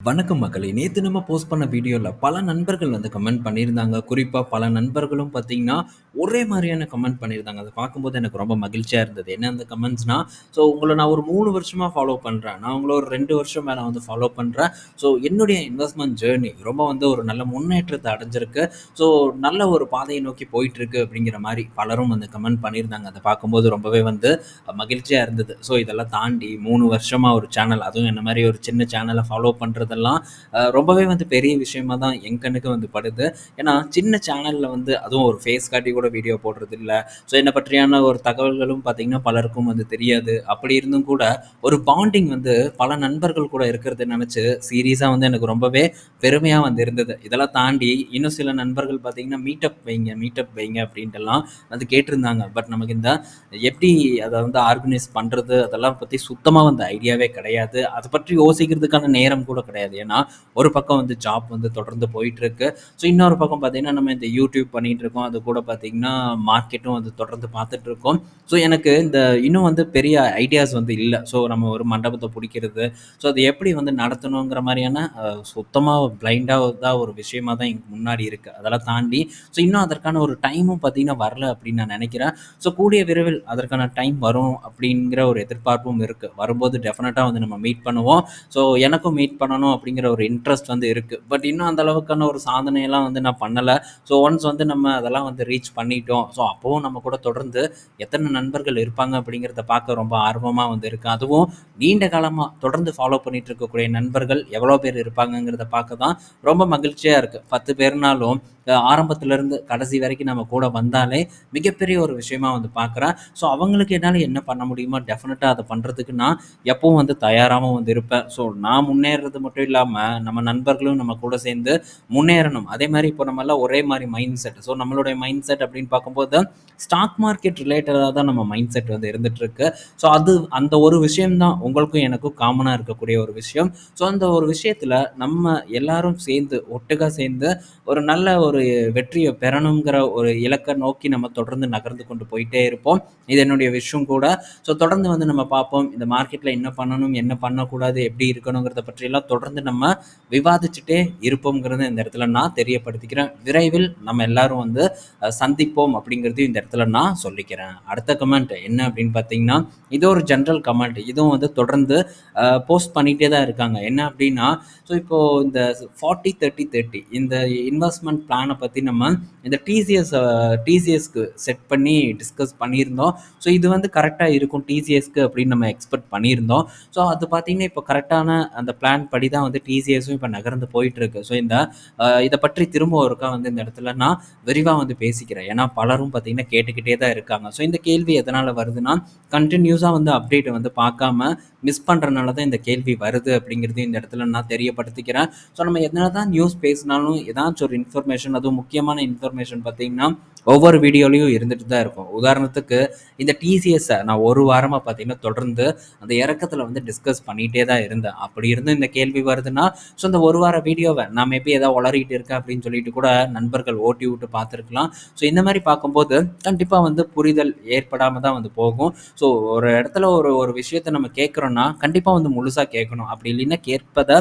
வணக்கம் மக்களே! நேற்று நம்ம போஸ்ட் பண்ண வீடியோவில் பல நண்பர்கள் வந்து கமெண்ட் பண்ணியிருந்தாங்க. குறிப்பாக பல நண்பர்களும் பார்த்தீங்கன்னா, ஒரே மாதிரியான கமெண்ட் பண்ணியிருந்தாங்க. அதை பார்க்கும்போது எனக்கு ரொம்ப மகிழ்ச்சியாக இருந்தது. என்ன அந்த கமெண்ட்ஸ்னால் ஸோ உங்களை நான் ஒரு மூணு வருஷமாக ஃபாலோ பண்ணுறேன் நான் உங்களை ஒரு ரெண்டு வருஷம் மேலே வந்து ஃபாலோ பண்ணுறேன் ஸோ என்னுடைய இன்வெஸ்ட்மெண்ட் ஜேர்னி ரொம்ப வந்து ஒரு நல்ல முன்னேற்றத்தை அடைஞ்சிருக்கு. ஸோ நல்ல ஒரு பாதையை நோக்கி போயிட்டுருக்கு அப்படிங்கிற மாதிரி பலரும் வந்து கமெண்ட் பண்ணியிருந்தாங்க. அதை பார்க்கும்போது ரொம்பவே வந்து மகிழ்ச்சியாக இருந்தது. ஸோ இதெல்லாம் தாண்டி மூணு வருஷமாக ஒரு சேனல் அதுவும் என்ன மாதிரி ஒரு சின்ன சேனலை ஃபாலோ பண்ணுறது அ ரொம்பவே வந்து பெரிய விஷயமா தான் என் கண்ணுக்கு வந்து படுது. ஏன்னா சின்ன சேனலில் வந்து அதுவும் ஒரு ஃபேஸ் காட்டி கூட வீடியோ போடுறதில்ல. ஸோ என்னை பற்றியான ஒரு தகவல்களும் பார்த்தீங்கன்னா, பலருக்கும் வந்து தெரியாது. அப்படி இருந்தும் கூட ஒரு பாண்டிங் வந்து பல நண்பர்கள் கூட இருக்கிறத நினச்சி சீரியஸாக வந்து எனக்கு ரொம்பவே பெருமையாக வந்து இருந்தது. இதெல்லாம் தாண்டி இன்னும் சில நண்பர்கள் பார்த்தீங்கன்னா, மீட்டப் வைங்க, மீட்டப் வைங்க அப்படின்ட்டுலாம் வந்து கேட்டிருந்தாங்க. பட் நமக்கு இந்த எப்படி அதை வந்து ஆர்கனைஸ் பண்ணுறது அதெல்லாம் பற்றி சுத்தமாக வந்து ஐடியாவே கிடையாது. அதை பற்றி யோசிக்கிறதுக்கான நேரம் கூட கிடையாது. ஏன்னா, ஒரு பக்கம் வந்து ஜாப் வந்து தொடர்ந்து போயிட்டுருக்கு. ஸோ இன்னொரு பக்கம் பார்த்தீங்கன்னா, நம்ம இந்த யூடியூப் பண்ணிட்டுருக்கோம். அது கூட பார்த்தீங்கன்னா, மார்க்கெட்டும் வந்து தொடர்ந்து பார்த்துட்டுருக்கோம். ஸோ எனக்கு இந்த இன்னும் வந்து பெரிய ஐடியாஸ் வந்து இல்லை ஸோ நம்ம ஒரு மண்டபத்தை பிடிக்கிறது ஸோ அது எப்படி வந்து நடத்தணுங்கிற மாதிரியான சுத்தமாக பிளைண்டாக தான் ஒரு விஷயமா தான் எங்க முன்னாடி இருக்கு. அதெல்லாம் தாண்டி ஸோ இன்னும் அதற்கான ஒரு டைமும் பார்த்தீங்கன்னா, வரல அப்படின்னு நான் நினைக்கிறேன் ஸோ கூடிய விரைவில் அதற்கான டைம் வரும் அப்படிங்கிற ஒரு எதிர்பார்ப்பும் இருக்கு. வரும்போது டெஃபினட்டாக வந்து நம்ம மீட் பண்ணுவோம். ஸோ எனக்கும் மீட் பண்ணணும் அப்படிங்கிற ஒரு இன்ட்ரெஸ்ட் வந்து இருக்குது பட் இன்னும் அந்த அளவுக்கான ஒரு சாதனையெல்லாம் வந்து நான் பண்ணலை ஸோ ஒன்ஸ் வந்து நம்ம அதெல்லாம் வந்து ரீச் பண்ணிட்டோம். ஸோ அப்போவும் நம்ம கூட தொடர்ந்து எத்தனை நண்பர்கள் இருப்பாங்க அப்படிங்கிறத பார்க்க ரொம்ப ஆர்வமாக வந்து இருக்கேன். அதுவும் நீண்ட காலமாக தொடர்ந்து ஃபாலோ பண்ணிட்டு இருக்கக்கூடிய நண்பர்கள் எவ்வளோ பேர் இருப்பாங்கங்கிறத பார்க்க தான் ரொம்ப மகிழ்ச்சியாக இருக்குது பத்து பேர்னாலும் ஆரம்பத்திலருந்து கடைசி வரைக்கும் நம்ம கூட வந்தாலே மிகப்பெரிய ஒரு விஷயமா வந்து பார்க்குறேன். ஸோ அவங்களுக்கு என்னால் என்ன பண்ண முடியுமோ டெஃபினட்டாக அதை பண்ணுறதுக்கு நான் எப்பவும் வந்து தயாராகவும் வந்து இருப்பேன். ஸோ நான் முன்னேறுறது மட்டும் இல்லாமல் நம்ம நண்பர்களும் நம்ம கூட சேர்ந்து முன்னேறணும். அதே மாதிரி இப்போ நம்ம எல்லாம் ஒரே மாதிரி மைண்ட் செட். ஸோ நம்மளுடைய மைண்ட் செட் அப்படின்னு பார்க்கும்போது, ஸ்டாக் மார்க்கெட் ரிலேட்டடாக தான் நம்ம மைண்ட் செட் வந்து இருந்துட்டுருக்கு. ஸோ அது அந்த ஒரு விஷயம் தான் உங்களுக்கும் எனக்கும் காமனாக இருக்கக்கூடிய ஒரு விஷயம். ஸோ அந்த ஒரு விஷயத்தில் நம்ம எல்லாரும் சேர்ந்து, ஒட்டுக்காக சேர்ந்து ஒரு நல்ல ஒரு வெற்றியை பெறணுங்கிற ஒரு இலக்கை நோக்கி நம்ம தொடர்ந்து நகர்ந்து கொண்டு போயிட்டே இருப்போம். இது என்னுடைய விஷயம் கூட. ஸோ தொடர்ந்து வந்து நம்ம பார்ப்போம். இந்த மார்க்கெட்டில் என்ன பண்ணணும், என்ன பண்ணக்கூடாது, எப்படி இருக்கணுங்கிறத பற்றியெல்லாம் தொடர்ந்து நம்ம விவாதிச்சுட்டே இருப்போங்கிறத இந்த இடத்துல நான் தெரியப்படுத்திக்கிறேன். விரைவில் நம்ம எல்லாரும் வந்து சந்திப்போம் அப்படிங்கிறதையும் இந்த இடத்துல நான் சொல்லிக்கிறேன். அடுத்த கமெண்ட் என்ன அப்படின்னு பார்த்தீங்கன்னா, இது ஒரு ஜென்ரல் கமெண்ட். இதுவும் வந்து தொடர்ந்து போஸ்ட் பண்ணிகிட்டே தான் இருக்காங்க. என்ன அப்படின்னா, ஸோ இப்போது இந்த 40, 30, 30 இந்த இன்வெஸ்ட்மெண்ட் பிளான் பற்றி நம்ம இந்த டிசிஎஸ் டிசிஎஸ்க்கு செட் பண்ணி டிஸ்கஸ் பண்ணியிருந்தோம். ஸோ இது வந்து கரெக்டாக இருக்கும் டிசிஎஸ்க்கு அப்படின்னு நம்ம எக்ஸ்பெக்ட் பண்ணியிருந்தோம். ஸோ அது பார்த்தீங்கன்னா, இப்போ கரெக்டான அந்த பிளான் படி தான் வந்து டிசிஎஸும் இப்போ நகர்ந்து போயிட்டுருக்கு. ஸோ இந்த இதை பற்றி திரும்ப ஒருக்கா வந்து இந்த இடத்துல நான் விரிவாக வந்து பேசிக்கிறேன். ஏன்னா பலரும் பார்த்தீங்கன்னா, கேட்டுக்கிட்டே தான் இருக்காங்க. ஸோ இந்த கேள்வி எதனால் வருதுன்னா, கண்டினியூஸாக வந்து அப்டேட் வந்து பார்க்காம மிஸ் பண்ணுறனால தான் இந்த கேள்வி வருது அப்படிங்கிறது இந்த இடத்துல நான் தெரியப்படுத்திக்கிறேன். ஸோ நம்ம என்னதான் நியூஸ் பேசினாலும் ஏதாச்சும் ஒரு இன்ஃபர்மேஷன் அதுவும் முக்கியமான இன்ஃபர்மேஷன் பார்த்தீங்கன்னா, ஒவ்வொரு வீடியோலையும் இருந்துட்டு தான் இருக்கும். உதாரணத்துக்கு இந்த டிசிஎஸ்ஸை நான் ஒரு வாரமாக பார்த்தீங்கன்னா, தொடர்ந்து அந்த இறக்கத்தில் வந்து டிஸ்கஸ் பண்ணிகிட்டே தான் இருந்தேன். அப்படி இருந்தும் இந்த கேள்வி வருதுன்னா, ஸோ இந்த ஒரு வார வீடியோவை நான் மேபி ஏதாவது உளறிட்டு இருக்கேன் அப்படின்னு சொல்லிட்டு கூட நண்பர்கள் ஓட்டி விட்டு பார்த்துருக்கலாம். ஸோ இந்த மாதிரி பார்க்கும்போது கண்டிப்பாக வந்து புரிதல் ஏற்படாமல் தான் வந்து போகும். ஸோ ஒரு இடத்துல ஒரு ஒரு விஷயத்த நம்ம கேட்குறோன்னா கண்டிப்பாக வந்து முழுசாக கேட்கணும். அப்படி இல்லைன்னா கேட்பதை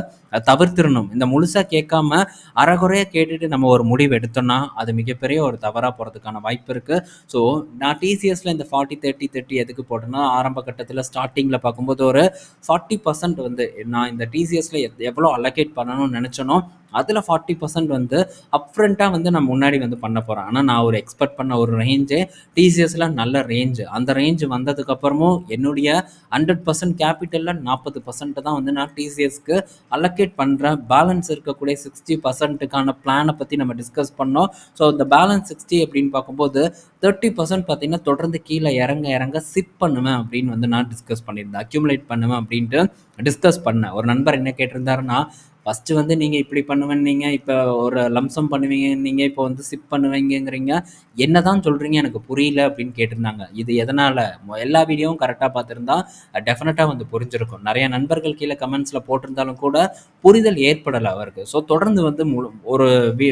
தவிர்த்திடணும் இந்த முழுசாக கேட்காம அறகுறையாக கேட்டுட்டு நம்ம ஒரு முடிவு எடுத்தோம்னா, அது மிகப்பெரிய ஒரு தவறாக போகிறது போறதுக்கான வாய்ப்பு இருக்கு. ஸோ நான் டிசிஎஸ்ல இந்த 40, 30, 30 எதுக்கு போட்டேன்னா, ஆரம்ப கட்டத்தில் ஸ்டார்டிங்கில் பார்க்கும்போது ஒரு 40% வந்து நான் இந்த டிசிஎஸ்ல எவ்வளோ அலோகேட் பண்ணணும்னு நினச்சனோ அதில் ஃபார்ட்டி பர்சன்ட் வந்து அப்ரண்ட்டாக வந்து நான் முன்னாடி வந்து பண்ண போகிறேன் ஆனால் நான் ஒரு எக்ஸ்பெக்ட் பண்ண ஒரு ரேஞ்சே டிசிஎஸில் நல்ல ரேஞ்சு அந்த ரேஞ்சு வந்ததுக்கப்புறமும் என்னுடைய ஹண்ட்ரட் பர்சன்ட் கேபிட்டலில் நாற்பது பர்சன்ட் தான் வந்து நான் டிசிஎஸ்க்கு அலோகேட் பண்ணுறேன் பேலன்ஸ் இருக்கக்கூடிய சிக்ஸ்டி பர்சன்ட்டுக்கான பிளானை பற்றி நம்ம டிஸ்கஸ் பண்ணோம். ஸோ இந்த பேலன்ஸ் 60 அப்படின்னு பார்க்கும்போது 30% பார்த்தீங்கன்னா, தொடர்ந்து கீழே இறங்க இறங்க சிப் பண்ணுவேன் அப்படின்னு வந்து நான் டிஸ்கஸ் பண்ணியிருந்தேன். அக்யூமுலேட் பண்ணுவேன் அப்படின்ட்டு டிஸ்கஸ் பண்ணேன். ஒரு நண்பர் என்ன கேட்டிருந்தாருன்னா, ஃபஸ்ட்டு வந்து நீங்க இப்படி பண்ணுவேன்னீங்க. இப்ப ஒரு லம்சம் பண்ணுவீங்கன்னீங்க. இப்போ வந்து சிப் பண்ணுவீங்கங்கிறீங்க. என்னதான் சொல்றீங்க எனக்கு புரியல அப்படின்னு கேட்டிருந்தாங்க. இது எதனால? எல்லா வீடியோவும் கரெக்டாக பார்த்திருந்தா டெஃபினட்டா வந்து புரிஞ்சிருக்கும். நிறைய நண்பர்கள் கீழே கமெண்ட்ஸ்ல போட்டிருந்தாலும் கூட புரிதல் ஏற்படலை அவருக்கு. ஸோ தொடர்ந்து வந்து முழு ஒரு வி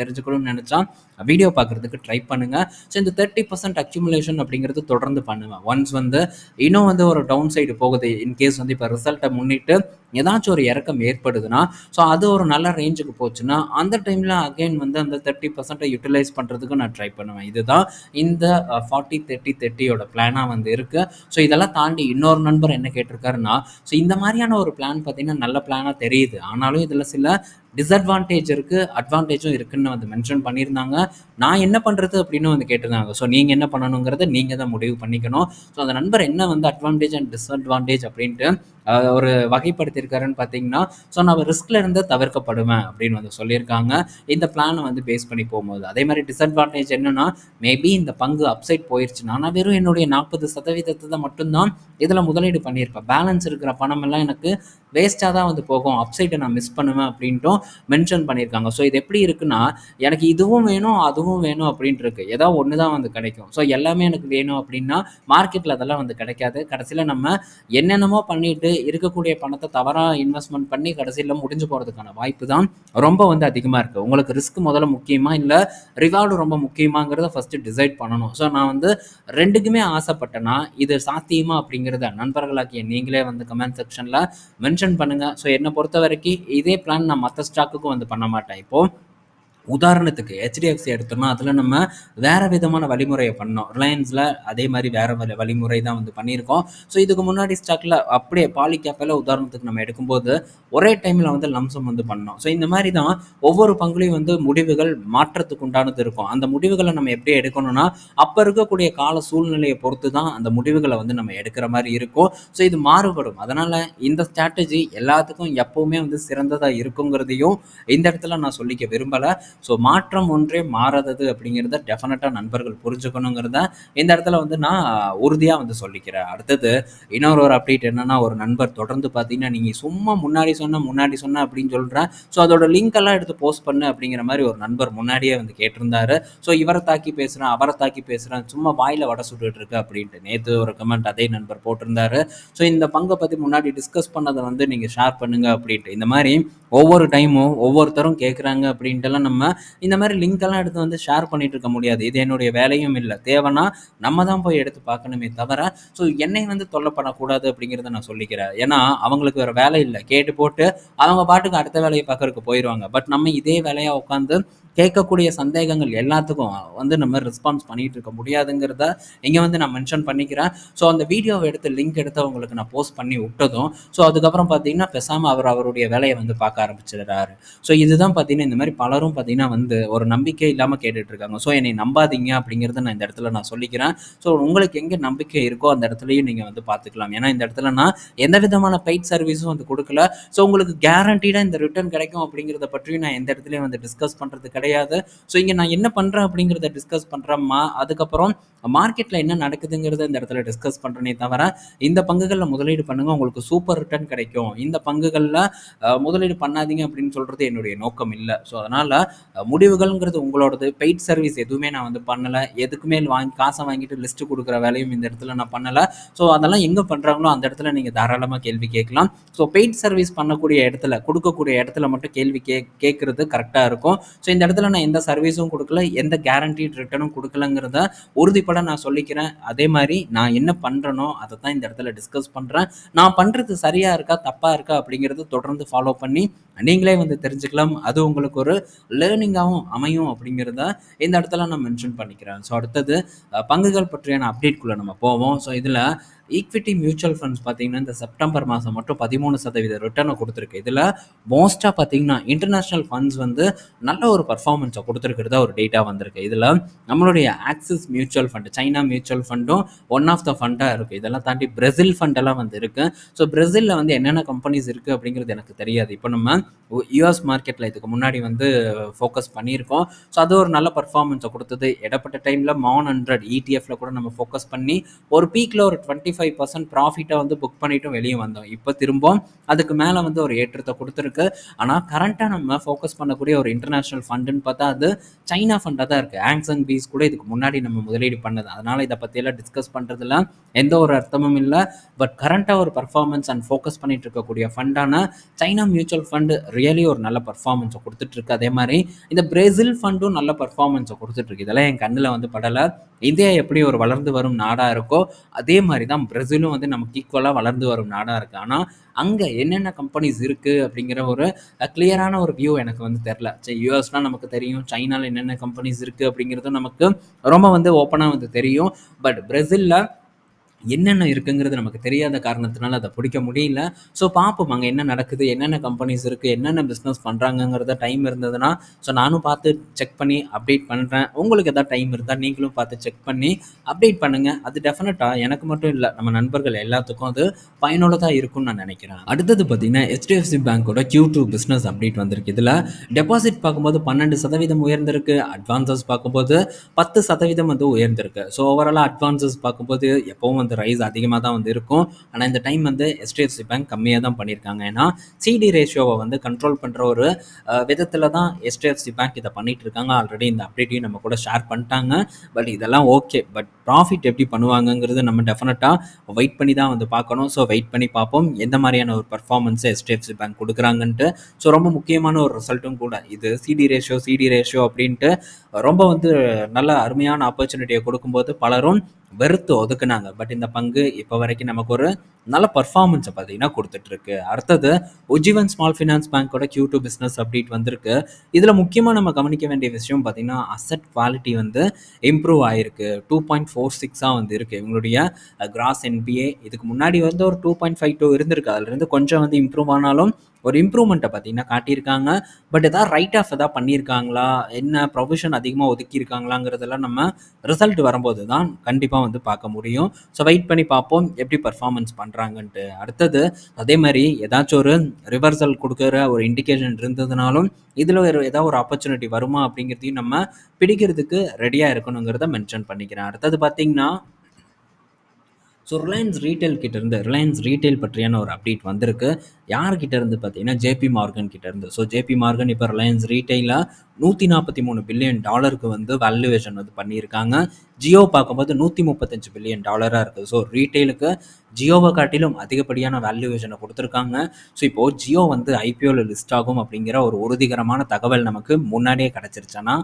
தெரிஞ்சுக்கணும்னு நினச்சா வீடியோ பார்க்குறதுக்கு ட்ரை பண்ணுங்க. ஸோ இந்த 30% அக்யூமுலேஷன் அப்படிங்கிறது தொடர்ந்து பண்ணுவேன். ஒன்ஸ் வந்து இன்னும் வந்து ஒரு டவுன் சைடு போகுது. இன்கேஸ் வந்து இப்போ ரிசல்ட்டை முன்னிட்டு ஏதாச்சும் ஒரு இறக்கம் ஏற்படுதுன்னா ஸோ அது ஒரு நல்ல ரேஞ்சுக்கு போச்சுன்னா அந்த டைமில் அகைன் வந்து அந்த தேர்ட்டி பர்சன்ட்டை யூட்டிலைஸ் பண்ணுறதுக்கு நான் ட்ரை பண்ணுவேன். இதுதான் இந்த ஃபார்ட்டி தேர்ட்டி தேர்ட்டியோட பிளானாக வந்து இருக்குது ஸோ இதெல்லாம் தாண்டி இன்னொரு நண்பர் என்ன கேட்டிருக்காருன்னா ஸோ இந்த மாதிரியான ஒரு பிளான் பார்த்தீங்கன்னா நல்ல பிளானாக தெரியுது. ஆனாலும் இதில் சில டிஸ்அட்வான்டேஜ் இருக்குது அட்வான்டேஜும் இருக்குன்னு வந்து மென்ஷன் பண்ணியிருந்தாங்க. நான் என்ன பண்ணுறது அப்படின்னு வந்து கேட்டிருந்தாங்க. ஸோ நீங்கள் என்ன பண்ணணுங்கிறத நீங்கள் தான் முடிவு பண்ணிக்கணும். ஸோ அந்த நண்பர் என்ன வந்து அட்வான்டேஜ் அண்ட் டிஸ்அட்வான்டேஜ் அப்படின்ட்டு ஒரு வகைப்படுத்தியிருக்காருன்னு பார்த்தீங்கன்னா ஸோ நான் ரிஸ்கில் இருந்து தவிர்க்கப்படுவேன் அப்படின்னு வந்து சொல்லியிருக்காங்க. இந்த பிளானை வந்து பேஸ் பண்ணி போகும்போது. அதே மாதிரி டிஸ்அட்வான்டேஜ் என்னன்னா மேபி இந்த பங்கு அப்சைட் போயிடுச்சுன்னா நான் வெறும் என்னுடைய நாற்பது சதவீதத்தை தான் மட்டும்தான் இதில் முதலீடு பண்ணியிருப்பேன். பேலன்ஸ் இருக்கிற பணம் எல்லாம் எனக்கு வேஸ்ட்டாக தான் வந்து போகும். அப்சைட்டை நான் மிஸ் பண்ணுவேன் அப்படின்ட்டும் மென்ஷன் பண்ணியிருக்காங்க. ஸோ இது எப்படி இருக்குன்னா எனக்கு இதுவும் வேணும் அதுவும் வேணும் அப்படின்ட்டு இருக்கு ஏதோ ஒன்று தான் வந்து கிடைக்கும். ஸோ எல்லாமே எனக்கு வேணும் அப்படின்னா மார்க்கெட்டில் அதெல்லாம் வந்து கிடைக்காது. கடைசியில் நம்ம என்னென்னமோ பண்ணிட்டு இருக்கக்கூடிய பணத்தை தவறாக இன்வெஸ்ட்மெண்ட் பண்ணி கடைசியில் முடிஞ்சு போகிறதுக்கான வாய்ப்பு தான் ரொம்ப வந்து அதிகமாக இருக்குது உங்களுக்கு ரிஸ்க் முதல்ல முக்கியமாக இல்லை ரிவார்டு ரொம்ப முக்கியமாங்கிறத ஃபஸ்ட்டு டிசைட் பண்ணணும். ஸோ நான் வந்து ரெண்டுக்குமே ஆசைப்பட்டேன்னா இது சாத்தியமா அப்படிங்கிறத நண்பர்களாக்கிய நீங்களே வந்து கமெண்ட் செக்ஷனில் மென்ஷன் பண்ணுங்கள் ஸோ என்னை பொறுத்த வரைக்கும் இதே பிளான் நான் மற்ற ஸ்டாக்குக்கும் வந்து பண்ண மாட்டேன். இப்போது உதாரணத்துக்கு ஹெச்டிஎஃப்சி எடுத்தோம்னா அதில் நம்ம வேறு விதமான வழிமுறையை பண்ணோம். ரிலையன்ஸில் அதே மாதிரி வேறு வழி வழிமுறை தான் வந்து பண்ணியிருக்கோம். ஸோ இதுக்கு முன்னாடி ஸ்டாக்கில் அப்படியே பாலிகேப்பில் உதாரணத்துக்கு நம்ம எடுக்கும்போது ஒரே டைமில் வந்து லம்சம் வந்து பண்ணோம். ஸோ இந்த மாதிரி தான் ஒவ்வொரு பங்குலையும் வந்து முடிவுகள் மாற்றத்துக்கு உண்டானது இருக்கும். அந்த முடிவுகளை நம்ம எப்படி எடுக்கணும்னா அப்போ இருக்கக்கூடிய கால சூழ்நிலையை பொறுத்து தான் அந்த முடிவுகளை வந்து நம்ம எடுக்கிற மாதிரி இருக்கும். ஸோ இது மாறுபடும். அதனால் இந்த ஸ்ட்ராட்டஜி எல்லாத்துக்கும் எப்போவுமே வந்து சிறந்ததாக இருக்குங்கிறதையும் இந்த இடத்துல நான் சொல்லிக்க விரும்பலை. ஸோ மாற்றம் ஒன்றே மாறாதது அப்படிங்கிறத டெஃபினட்டாக நண்பர்கள் புரிஞ்சுக்கணுங்கிறத இந்த இடத்துல வந்து நான் உறுதியாக வந்து சொல்லிக்கிறேன். அடுத்தது இன்னொரு ஒரு அப்டேட் என்னன்னா ஒரு நண்பர் தொடர்ந்து பார்த்தீங்கன்னா நீங்கள் சும்மா முன்னாடி சொன்ன முன்னாடி சொன்ன அப்படின்னு சொல்கிறேன் ஸோ அதோட லிங்க் எல்லாம் எடுத்து போஸ்ட் பண்ணு அப்படிங்கிற மாதிரி ஒரு நண்பர் முன்னாடியே வந்து கேட்டிருந்தாரு. ஸோ இவரை தாக்கி பேசுகிறேன் அவரை தாக்கி பேசுகிறேன் சும்மா வாயில் வடை சுட்டுட்டு இருக்கு அப்படின்ட்டு நேற்று ஒரு கமெண்ட் அதே நண்பர் போட்டிருந்தாரு. ஸோ இந்த பங்கை பற்றி முன்னாடி டிஸ்கஸ் பண்ணதை வந்து நீங்கள் ஷேர் பண்ணுங்க அப்படின்ட்டு. இந்த மாதிரி ஒவ்வொரு டைமும் ஒவ்வொருத்தரும் கேட்குறாங்க அப்படின்ட்டுலாம் நம்ம இந்த மாதிரி லிங்க் எல்லாம் எடுத்து வந்து ஷேர் பண்ணிட்டு இருக்க முடியாது. இது என்னுடைய வேலையும் இல்லை. தேவைன்னா நம்ம தான் போய் எடுத்து பார்க்கணுமே தவிர ஸோ என்னை வந்து தொல்லப்படக்கூடாது அப்படிங்கிறத நான் சொல்லிக்கிறேன். ஏன்னா அவங்களுக்கு வேறு வேலை இல்லை. கேட்டு போட்டு அவங்க பாட்டுக்கு அடுத்த வேலையை பார்க்கறதுக்கு போயிடுவாங்க பட் நம்ம இதே வேலையாக உட்காந்து கேட்கக்கூடிய சந்தேகங்கள் எல்லாத்துக்கும் வந்து நம்ம ரெஸ்பான்ஸ் பண்ணிட்டு இருக்க முடியாதுங்கிறத இங்கே வந்து நான் மென்ஷன் பண்ணிக்கிறேன். ஸோ அந்த வீடியோவை எடுத்து லிங்க் எடுத்து அவங்களுக்கு நான் போஸ்ட் பண்ணி விட்டதும் ஸோ அதுக்கப்புறம் பார்த்தீங்கன்னா பேசாமல் அவர் அவருடைய வேலையை வந்து பார்க்க ஆரம்பிச்சிடுறாரு. ஸோ இதுதான் பார்த்தீங்கன்னா இந்த மாதிரி பலரும் பார்த்தீங்கன்னா வந்து ஒரு நம்பிக்கை இல்லாமல் கேட்டுட்டு இருக்காங்க. ஸோ என்னை நம்பாதீங்க அப்படிங்கிறத நான் இந்த இடத்துல நான் சொல்லிக்கிறேன். ஸோ உங்களுக்கு எங்கே நம்பிக்கை இருக்கோ அந்த இடத்துலையும் நீங்கள் வந்து பார்த்துக்கலாம் ஏன்னா இந்த இடத்துல நான் எந்த விதமான பெய்ட் சர்வீஸும் வந்து கொடுக்கல. ஸோ உங்களுக்கு கேரண்டீடாக இந்த ரிட்டர்ன் கிடைக்கும் அப்படிங்கிறத பற்றியும் நான் எந்த இடத்துலையும் வந்து டிஸ்கஸ் பண்ணுறது கிடையாது ஸோ இங்கே நான் என்ன பண்ணுறேன் அப்படிங்கிறத டிஸ்கஸ் பண்ணுறேம்மா அதுக்கப்புறம் மார்க்கெட்டில் என்ன நடக்குதுங்கிறத இந்த இடத்துல டிஸ்கஸ் பண்ணுறேனே தவிர இந்த பங்குகளில் முதலீடு பண்ணுங்க உங்களுக்கு சூப்பர் ரிட்டர்ன் கிடைக்கும். இந்த பங்குகளில் முதலீடு பண்ணாதீங்க அப்படின்னு சொல்கிறது என்னுடைய நோக்கம் இல்லை. ஸோ அதனால் முடிவுகள்ங்கிறது உங்களோடது. பெய்ட் சர்வீஸ் எதுவுமே நான் வந்து பண்ணலை. எதுக்குமே வாங்கி காசை வாங்கிட்டு லிஸ்ட்டு கொடுக்குற வேலையும் இந்த இடத்துல நான் பண்ணலை. ஸோ அதெல்லாம் எங்கே பண்ணுறாங்களோ அந்த இடத்துல நீங்கள் தாராளமாக கேள்வி கேட்கலாம். ஸோ பெய்ட் சர்வீஸ் பண்ணக்கூடிய இடத்துல கொடுக்கக்கூடிய இடத்துல மட்டும் கேள்வி கே கேட்குறது கரெக்டாக இருக்கும். ஸோ இந்த இடத்துல நான் எந்த சர்வீஸும் கொடுக்கல எந்த கேரண்டீட் ரிட்டர்னும் கொடுக்கலங்கிறத உறுதிப்பட நான் சொல்லிக்கிறேன். அதே மாதிரி நான் என்ன பண்ணுறனோ அதை தான் இந்த இடத்துல டிஸ்கஸ் பண்ணுறேன் நான் பண்ணுறது சரியாக இருக்கா தப்பாக இருக்கா அப்படிங்கிறத தொடர்ந்து ஃபாலோ பண்ணி நீங்களே வந்து தெரிஞ்சுக்கலாம். அது உங்களுக்கு ஒரு லேர்னிங்காகவும் அமையும் அப்படிங்கிறத இந்த இடத்துல நான் மென்ஷன் பண்ணிக்கிறேன். ஸோ அடுத்தது பங்குகள் பற்றியான அப்டேட்குள்ளே நம்ம போவோம். ஸோ இதில் ஈக்விட்டி மியூச்சுவல் ஃபண்ட்ஸ் பார்த்தீங்கன்னா இந்த செப்டம்பர் மாதம் மட்டும் பதிமூணு சதவீத ரிட்டர்னை கொடுத்துருக்கு. இதில் மோஸ்ட்டாக பார்த்தீங்கன்னா இன்டர்நேஷ்னல் ஃபண்ட்ஸ் வந்து நல்ல ஒரு பர்ஃபார்மன்ஸை கொடுத்துருக்கிறதா ஒரு டேட்டா வந்திருக்கு. இதில் நம்மளுடைய Axis mutual fund China mutual ஃபண்டும் one of the ஃபண்டாக இருக்குது இதெல்லாம் தாண்டி பிரேசில் ஃபண்டெல்லாம் வந்து இருக்குது ஸோ பிரேசிலில் வந்து என்னென்ன கம்பெனிஸ் இருக்குது அப்படிங்கிறது எனக்கு தெரியாது. இப்போ நம்ம யூஎஸ் மார்க்கெட்டில் இதுக்கு முன்னாடி வந்து ஃபோக்கஸ் பண்ணியிருக்கோம். ஸோ அது ஒரு நல்ல பர்ஃபார்மன்ஸை கொடுத்தது. இடப்பட்ட டைமில் மான் ஹண்ட்ரட் இடிஎஃப்ல கூட நம்ம ஃபோக்கஸ் பண்ணி ஒரு பீக்கில் ஒரு டுவெண்ட்டி ஃபைவ் பர்சன்ட் ப்ராஃபிட்டை வந்து புக் பண்ணிட்டும் வெளியே வந்தோம். இப்போ திரும்ப அதுக்கு மேலே வந்து ஒரு ஏற்றத்தை கொடுத்துருக்கு. ஆனால் கரண்ட்டாக நம்ம ஃபோக்கஸ் பண்ணக்கூடிய ஒரு இன்டர்நேஷ்னல் ஃபண்டுன்னு பார்த்தா அது சைனா ஃபண்டாக தான் இருக்குது ஆங்ஸங் பீஸ் கூட இதுக்கு முன்னாடி நம்ம முதலீடு பண்ணது. அதனால் இதை பற்றியெல்லாம் டிஸ்கஸ் பண்ணுறதுல எந்த ஒரு அர்த்தமும் இல்லை. பட் கரண்ட்டாக ஒரு பர்ஃபார்மன்ஸ் அண்ட் ஃபோக்கஸ் பண்ணிட்டு இருக்கக்கூடிய ஃபண்டான சைனா மியூச்சுவல் ஃபண்டு ரியலி ஒரு நல்ல பர்ஃபார்மன்ஸை கொடுத்துட்ருக்கு அதே மாதிரி இந்த பிரேசில் ஃபண்டும் நல்ல பர்ஃபார்மன்ஸை கொடுத்துட்ருக்கு இதெல்லாம் என் கண்ணில் வந்து படலை. இந்தியா எப்படி ஒரு வளர்ந்து வரும் நாடாக இருக்கோ அதே மாதிரி தான் பிரேசிலும் வந்து நமக்கு ஈக்குவலாக வளர்ந்து வரும் நாடாக இருக்குது ஆனால் அங்கே என்னென்ன கம்பெனிஸ் இருக்குது அப்படிங்கிற ஒரு கிளியரான ஒரு வியூ எனக்கு வந்து தெரில சரி யூஎஸ்னால் நமக்கு தெரியும். சைனால என்னென்ன கம்பெனிஸ் இருக்குது அப்படிங்கிறதும் நமக்கு ரொம்ப வந்து ஓப்பனாக வந்து தெரியும். பட் பிரேசிலில் என்னென்ன இருக்குங்கிறது நமக்கு தெரியாத காரணத்தினால அதை பிடிக்க முடியல. ஸோ பார்ப்போம் அங்கே என்ன நடக்குது? என்னென்ன கம்பெனிஸ் இருக்குது என்னென்ன பிஸ்னஸ் பண்ணுறாங்கங்கிறத டைம் இருந்ததுன்னா, ஸோ நானும் பார்த்து செக் பண்ணி அப்டேட் பண்ணுறேன் உங்களுக்கு எதாவது டைம் இருந்தால் நீங்களும் பார்த்து செக் பண்ணி அப்டேட் பண்ணுங்கள் அது டெஃபினட்டாக எனக்கு மட்டும் இல்லை நம்ம நண்பர்கள் எல்லாத்துக்கும் அது பயனுள்ளதாக இருக்கும்னு நான் நினைக்கிறேன் அடுத்தது பார்த்தீங்கன்னா, ஹெச்டிஎஃப்சி பேங்க்கோட கியூ டூ பிஸ்னஸ் அப்டேட் வந்திருக்கு. இதில் டெபாசிட் பார்க்கும்போது 12% உயர்ந்திருக்கு. அட்வான்ஸஸ் பார்க்கும்போது 10% வந்து உயர்ந்திருக்கு. ஸோ ஓவராலாக அட்வான்ஸஸ் பார்க்கும்போது எப்பவும் வந்து ரைஸ் அதிகமாக தான் வந்து இருக்கும். ஆனால் இந்த டைம் வந்து எஸ்டிஎஃப்சி பேங்க் கம்மியாக தான் பண்ணியிருக்காங்க. ஏன்னா, சிடி ரேஷியோவை வந்து கண்ட்ரோல் பண்ணுற ஒரு விதத்தில் தான் எஸ்டிஎஃப்சி பேங்க் இதை பண்ணிட்டு இருக்காங்க. ஆல்ரெடி இந்த அப்டேட்டையும் நம்ம கூட ஷேர் பண்ணிட்டாங்க. பட் இதெல்லாம் ஓகே. பட் ப்ராஃபிட் எப்படி பண்ணுவாங்கங்கிறது நம்ம டெஃபினட்டாக வெயிட் பண்ணி தான் வந்து பார்க்கணும். ஸோ வெயிட் பண்ணி பார்ப்போம். எந்த மாதிரியான ஒரு பர்ஃபார்மன்ஸை எஸ்டிஎஃப்சி பேங்க் கொடுக்குறாங்கன்ட்டு ஸோ ரொம்ப முக்கியமான ஒரு ரிசல்ட்டும் கூட. இது சிடி ரேஷியோ, சிடி ரேஷியோ அப்படின்ட்டு ரொம்ப வந்து நல்ல அருமையான ஆப்பர்ச்சுனிட்டியை கொடுக்கும்போது பலரும் வெறுத்து ஒதுக்குனாங்க. பட் இந்த பங்கு இப்போ வரைக்கும் நமக்கு ஒரு நல்ல பர்ஃபார்மன்ஸை பார்த்தீங்கன்னா கொடுத்துட்ருக்கு அடுத்தது உஜ்ஜீவன் ஸ்மால் ஃபினான்ஸ் பேங்க்கோட கியூ டூ பிஸ்னஸ் அப்டேட் வந்திருக்கு. இதில் முக்கியமாக நம்ம கவனிக்க வேண்டிய விஷயம் பார்த்தீங்கன்னா, அசட் குவாலிட்டி வந்து இம்ப்ரூவ் ஆகிருக்கு டூ பாயிண்ட் ஃபோர் சிக்ஸாக வந்து இருக்குது இவங்களுடைய கிராஸ் என்பிஏ இதுக்கு முன்னாடி வந்து ஒரு 2.52 இருந்திருக்கு. அதுலேருந்து கொஞ்சம் வந்து இம்ப்ரூவ் ஆனாலும், ஒரு இம்ப்ரூவ்மெண்ட்டை பார்த்தீங்கன்னா காட்டியிருக்காங்க. பட் ஏதாவது ரைட் ஆஃப் எதாவது பண்ணியிருக்காங்களா? என்ன ப்ரொவிஷன் அதிகமாக ஒதுக்கியிருக்காங்களாங்கிறதெல்லாம் நம்ம ரிசல்ட் வரும்போது தான் கண்டிப்பாக வந்து பார்க்க முடியும். ஸோ வெயிட் பண்ணி பார்ப்போம். எப்படி பர்ஃபார்மன்ஸ் பெர்ஃபார்மன்ஸ் பண்ணுறாங்கன்ட்டு அடுத்தது அதே மாதிரி ஏதாச்சும் ஒரு ரிவர்சல் கொடுக்குற ஒரு இண்டிகேஷன் இருந்ததுனாலும், இதில் ஒரு ஏதாவது ஒரு ஆப்பர்ச்சுனிட்டி வருமா? அப்படிங்கிறதையும் நம்ம பிடிக்கிறதுக்கு ரெடியாக இருக்கணுங்கிறத மென்ஷன் பண்ணிக்கிறேன். அடுத்தது பார்த்தீங்கன்னா ஸோ ரிலையன்ஸ் ரீட்டைல் கிட்டேருந்து ரிலையன்ஸ் ரீட்டைல் பற்றியான ஒரு அப்டேட் வந்திருக்கு. யார்கிட்ட இருந்து பார்த்தீங்கன்னா, ஜேபி மார்கன் கிட்ட இருந்து. ஸோ ஜேபி மார்கன் இப்போ ரிலையன்ஸ் ரீடெயிலில் நூற்றி நாற்பத்தி மூணு பில்லியன் டாலருக்கு வந்து வேல்யூவேஷன் வந்து பண்ணியிருக்காங்க. ஜியோ பார்க்கும்போது $135 பில்லியன் டாலராக இருக்குது ஸோ ரீட்டைலுக்கு ஜியோவை காட்டிலும் அதிகப்படியான வேல்யூவேஷனை கொடுத்துருக்காங்க ஸோ இப்போ ஜியோ வந்து ஐபிஓவில் லிஸ்ட் ஆகும் அப்படிங்கிற ஒரு உறுதிகரமான தகவல் நமக்கு முன்னாடியே கிடச்சிருச்சேன்னா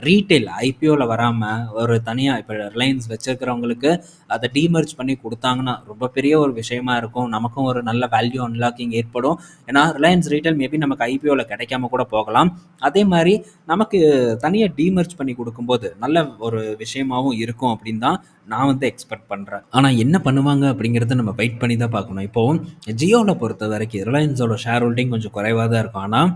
ரீட்டைல் ஐபிஓவில் வராமல் ஒரு தனியாக இப்போ ரிலையன்ஸ் வச்சுருக்கிறவங்களுக்கு அதை டீமெர்ஜ் பண்ணி கொடுத்தாங்கன்னா ரொம்ப பெரிய ஒரு விஷயமா இருக்கும். நமக்கும் ஒரு நல்ல வேல்யூ அன்லாக்கிங் ஏற்படும். ஏன்னா, ரிலையன்ஸ் ரீட்டைல் மேபி நமக்கு ஐபிஓவில் கிடைக்காம கூட போகலாம். அதே மாதிரி நமக்கு தனியாக டீமெர்ஜ் பண்ணி கொடுக்கும்போது நல்ல ஒரு விஷயமாகவும் இருக்கும் அப்படின்னு தான் நான் வந்து எக்ஸ்பெக்ட் பண்ணுறேன் ஆனால் என்ன பண்ணுவாங்க அப்படிங்கிறத நம்ம வெயிட் பண்ணி தான் பார்க்கணும். இப்போவும் ஜியோவில் பொறுத்த வரைக்கும் ரிலையன்ஸோட ஷேர் ஹோல்டிங் கொஞ்சம் குறைவாக தான் இருக்கும். ஆனால்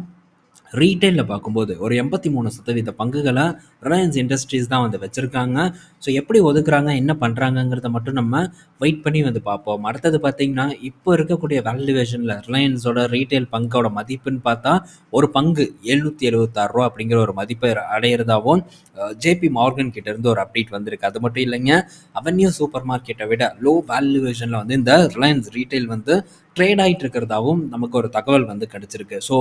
ரீட்டைலில் பார்க்கும்போது ஒரு எண்பத்தி மூணு சதவீத பங்குகளை ரிலையன்ஸ் இண்டஸ்ட்ரீஸ் தான் வந்து வச்சுருக்காங்க ஸோ எப்படி ஒதுக்குறாங்க? என்ன பண்ணுறாங்கங்கிறத மட்டும் நம்ம வெயிட் பண்ணி வந்து பார்ப்போம். அடுத்தது பார்த்தீங்கன்னா, இப்போ இருக்கக்கூடிய வேல்யூவேஷனில் ரிலையன்ஸோட ரீட்டைல் பங்கோட மதிப்புன்னு பார்த்தா, ஒரு பங்கு ரூ. 776 அப்படிங்கிற ஒரு மதிப்பை அடையிறதாகவும் ஜேபி மார்கன் கிட்டேருந்து ஒரு அப்டேட் வந்திருக்கு. அது மட்டும் இல்லைங்க, அவென்யூ சூப்பர் மார்க்கெட்டை விட லோ வேல்யூவேஷனில் வந்து இந்த ரிலையன்ஸ் ரீட்டைல் வந்து ட்ரேட் ஆகிட்டு இருக்கிறதாவும் நமக்கு ஒரு தகவல் வந்து கிடச்சிருக்கு ஸோ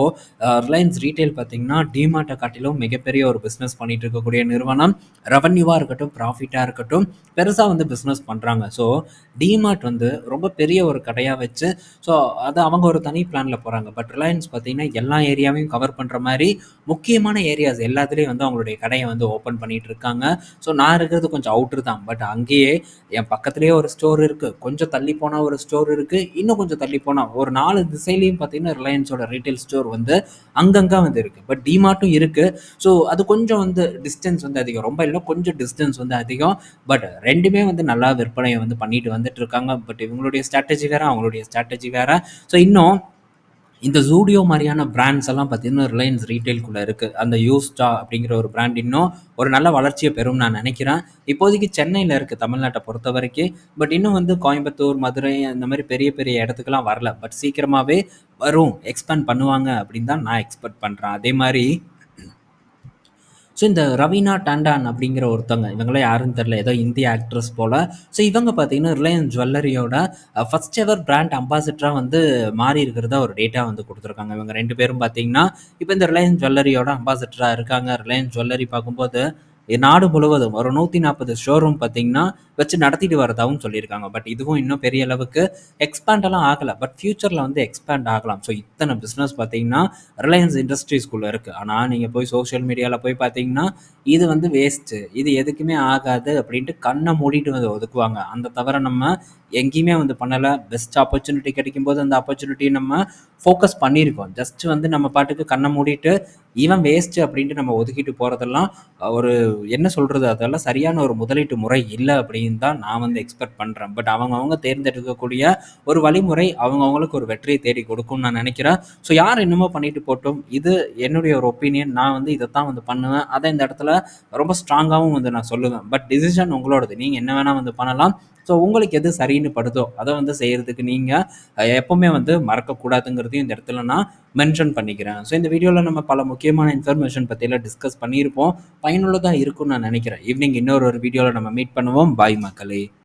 ரிலையன்ஸ் ரீட்டைல் பார்த்தீங்கன்னா, டிமார்ட்டை காட்டிலும் மிகப்பெரிய ஒரு பிஸ்னஸ் பண்ணிட்டு இருக்கக்கூடிய நிறுவனம். ரெவன்யூவாக இருக்கட்டும், ப்ராஃபிட்டாக இருக்கட்டும், பெருசாக வந்து பிஸ்னஸ் பண்ணுறாங்க ஸோ டிமார்ட் வந்து ரொம்ப பெரிய ஒரு கடையாக வச்சு, ஸோ அது அவங்க ஒரு தனி பிளானில் போகிறாங்க பட் ரிலையன்ஸ் பார்த்தீங்கன்னா, எல்லா ஏரியாவையும் கவர் பண்ணுற மாதிரி முக்கியமான ஏரியாஸ் எல்லாத்துலேயும் வந்து அவங்களுடைய கடையை வந்து ஓப்பன் பண்ணிகிட்டு இருக்காங்க. ஸோ நான் இருக்கிறது கொஞ்சம் அவுட்டர் தான். பட் அங்கேயே என் பக்கத்திலேயே ஒரு ஸ்டோர் இருக்குது கொஞ்சம் தள்ளி போனால் ஒரு ஸ்டோர் இருக்குது இன்னும் கொஞ்சம் தள்ளி போனால் ஒரு நாலு திசையிலையும் பார்த்தீங்கன்னா, ரிலையன்ஸோட ரீட்டைல் ஸ்டோர் வந்து அங்கங்கே வந்து இருக்குது பட் டிமார்ட்டும் இருக்குது ஸோ அது கொஞ்சம் வந்து டிஸ்டன்ஸ் வந்து அதிகம். ரொம்ப இல்லை கொஞ்சம் டிஸ்டன்ஸ் வந்து அதிகம். பட் ரெண்டுமே வந்து நல்லா விற்பனையை வந்து பண்ணிட்டு வந்துட்டு இருக்காங்க. பட் இவங்களுடைய ஸ்ட்ராட்டஜி வேற, அவங்களுடைய ஸ்ட்ராட்டஜி வேற. ஸோ இன்னும் இந்த ஜூடியோ மாதிரியான பிராண்ட்ஸ் எல்லாம் பார்த்தீங்கன்னா, ரிலையன்ஸ் ரீட்டெயில்குள்ள இருக்கு. அந்த யூஸ்டா அப்படிங்கிற ஒரு பிராண்ட் இன்னும் ஒரு நல்ல வளர்ச்சியை பெறும் நான் நினைக்கிறேன் இப்போதைக்கு சென்னையில இருக்கு பொறுத்த வரைக்கும் பட் இன்னும் வந்து கோயம்புத்தூர், மதுரை அந்த மாதிரி பெரிய பெரிய இடத்துக்குலாம் வரல. பட் சீக்கிரமாகவே வரும். எக்ஸ்பேண்ட் பண்ணுவாங்க அப்படின்னு தான் நான் எக்ஸ்பெக்ட் பண்ணுறேன் அதே மாதிரி ஸோ இந்த ரவீனா டாண்டான் அப்படிங்கிற ஒருத்தவங்க, இவங்களாம் யாருன்னு தெரியல. ஏதோ இந்திய ஆக்ட்ரஸ் போல் ஸோ இவங்க பார்த்தீங்கன்னா, ரிலையன்ஸ் ஜுவல்லரியோட ஃபஸ்ட் ஃபர்ஸ்ட் எவர் பிராண்ட் அம்பாசிடரா வந்து மாறி இருக்கிறதா ஒரு டேட்டா வந்து கொடுத்துருக்காங்க இவங்க ரெண்டு பேரும் பார்த்தீங்கன்னா, இப்போ இந்த ரிலையன்ஸ் ஜுவல்லரியோட அம்பாசிட்டராக இருக்காங்க. ரிலையன்ஸ் ஜுவல்லரி பார்க்கும்போது நாடு முழுவதும் ஒரு 140 ஷோரூம் பார்த்தீங்கன்னா, வச்சு நடத்திட்டு வரதாகவும் சொல்லியிருக்காங்க. பட் இதுவும் இன்னும் பெரிய அளவுக்கு எக்ஸ்பேண்டெல்லாம் ஆகலை பட் ஃப்யூச்சரில் வந்து எக்ஸ்பேண்ட் ஆகலாம். ஸோ இத்தனை பிஸ்னஸ் பார்த்தீங்கன்னா, ரிலையன்ஸ் இண்டஸ்ட்ரீஸ்குள்ள இருக்குது ஆனால் நீங்கள் போய் சோஷியல் மீடியாவில் போய் பார்த்தீங்கன்னா, இது வந்து வேஸ்ட்டு. இது எதுக்குமே ஆகாது அப்படின்ட்டு கண்ணை மூடிட்டு வந்து ஒதுக்குவாங்க. அந்த தவிர நம்ம எங்கேயுமே வந்து பண்ணலை பெஸ்ட் ஆப்பர்ச்சுனிட்டி கிடைக்கும்போது அந்த ஆப்பர்ச்சுனிட்டியை நம்ம ஃபோக்கஸ் பண்ணியிருக்கோம். ஜஸ்ட் வந்து நம்ம பாட்டுக்கு கண்ணை மூடிட்டு, இவன் வேஸ்ட்டு அப்படின்ட்டு நம்ம ஒதுக்கிட்டு போகிறதெல்லாம் ஒரு என்ன சொல்றது? அதெல்லாம் சரியான ஒரு முதலீட்டு முறை இல்லை அப்படின்னு தான் நான் வந்து எக்ஸ்பெக்ட் பண்றேன். பட் அவங்கவுங்க தேர்ந்தெடுக்கக்கூடிய ஒரு வழிமுறை அவங்கவங்களுக்கு ஒரு வெற்றியை தேடி கொடுக்கும்னு நான் நினைக்கிறேன் ஸோ யார் என்னமோ பண்ணிட்டு போட்டோம் இது என்னுடைய ஒரு ஒப்பீனியன். நான் வந்து இதைத்தான் வந்து பண்ணுவேன். அதை இந்த இடத்துல ரொம்ப ஸ்ட்ராங்காகவும் வந்து நான் சொல்லுவேன். பட் டிசிஷன் உங்களோடது. நீங்க என்ன வேணா வந்து பண்ணலாம். ஸோ உங்களுக்கு எது சரின்னு படுதோ, அதை வந்து செய்கிறதுக்கு நீங்க எப்போவுமே எப்பவுமே வந்து மறக்கக்கூடாதுங்கிறதையும் இந்த இடத்துல நான் மென்ஷன் பண்ணிக்கிறேன். ஸோ இந்த வீடியோவில் நம்ம பல முக்கியமான இன்ஃபர்மேஷன் பற்றியெல்லாம் டிஸ்கஸ் பண்ணியிருப்போம். பயனுள்ளதாக இருக்கும்னு நான் நினைக்கிறேன் ஈவினிங் இன்னொரு ஒரு வீடியோவில் நம்ம மீட் பண்ணுவோம். பாய் மக்களே!